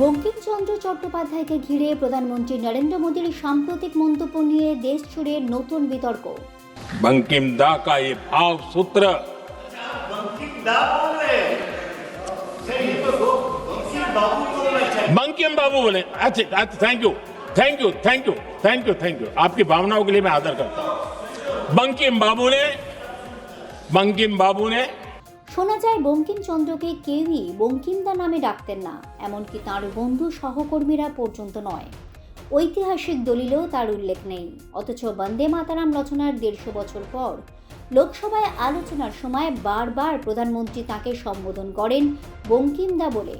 বঙ্কিমচন্দ্র চট্টোপাধ্যায়কে ঘিরে প্রধানমন্ত্রী নরেন্দ্র মোদীর সাম্প্রতিক মন্তব্য নিয়ে দেশ জুড়ে নতুন বিতর্ক बंकिम दा का ये भाव सूत्र बंकिम बाबू बोले अच्छा अच्छा thank you thank you thank you thank you thank you आपकी भावनाओं के लिए मैं आदर करता हूं बंकिम बाबू ने बंकिम बाबू ने শোনা যায় বঙ্কিমচন্দ্রকে কেউই বঙ্কিমদা নামে ডাকতেন না, এমনকি তাঁর বন্ধু সহকর্মীরা পর্যন্ত নয়। ঐতিহাসিক দলিলেও তার উল্লেখ নেই, অথচ বন্দে মাতারাম রচনার দেড়শো বছর পর লোকসভায় আলোচনার সময় বারবার প্রধানমন্ত্রী তাকে সম্বোধন করেন বঙ্কিমদা বলে।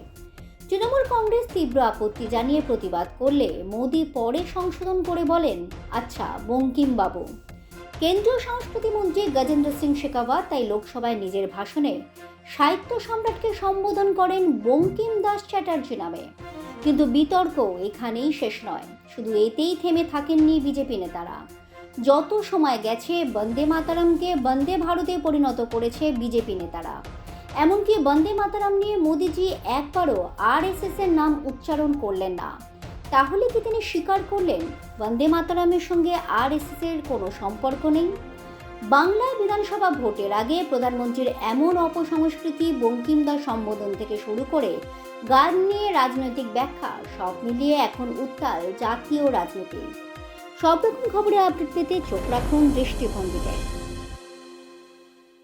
তৃণমূল কংগ্রেস তীব্র আপত্তি জানিয়ে প্রতিবাদ করলে মোদী পরে সংশোধন করে বলেন আচ্ছা বঙ্কিম বাবু কেন্দ্রীয় সংস্কৃতি মন্ত্রী গজেন্দ্র সিং শেখাওয়াত তাই লোকসভায় নিজের ভাষণে সাহিত্য সম্রাটকে সম্বোধন করেন বঙ্কিম দাস চ্যাটার্জি নামে। কিন্তু বিতর্ক এখানেই শেষ নয়। শুধু এতেই থেমে থাকেননি বিজেপি নেতারা। যত সময় গেছে, বন্দে মাতারামকে বন্দে ভারতে পরিণত করেছে বিজেপি নেতারা। এমনকি বন্দে মাতারাম নিয়ে মোদিজি একবারও আর এর নাম উচ্চারণ করলেন না। তাহলে কি তিনি স্বীকার করলেন? বন্দে মাতারামের সঙ্গে আর এর কোনো সম্পর্ক নেই? বাংলায় বিধানসভা ভোটের আগে প্রধানমন্ত্রীর এমন অপসংস্কৃতি বঙ্কিমদার সম্বোধন থেকে শুরু করে গান নিয়ে রাজনৈতিক ব্যাখ্যা সব মিলিয়ে এখন উত্তাল জাতীয় রাজনীতি। সব রকম খবরে আপডেট পেতে চোখ রাখুন দৃষ্টিভঙ্গিতে।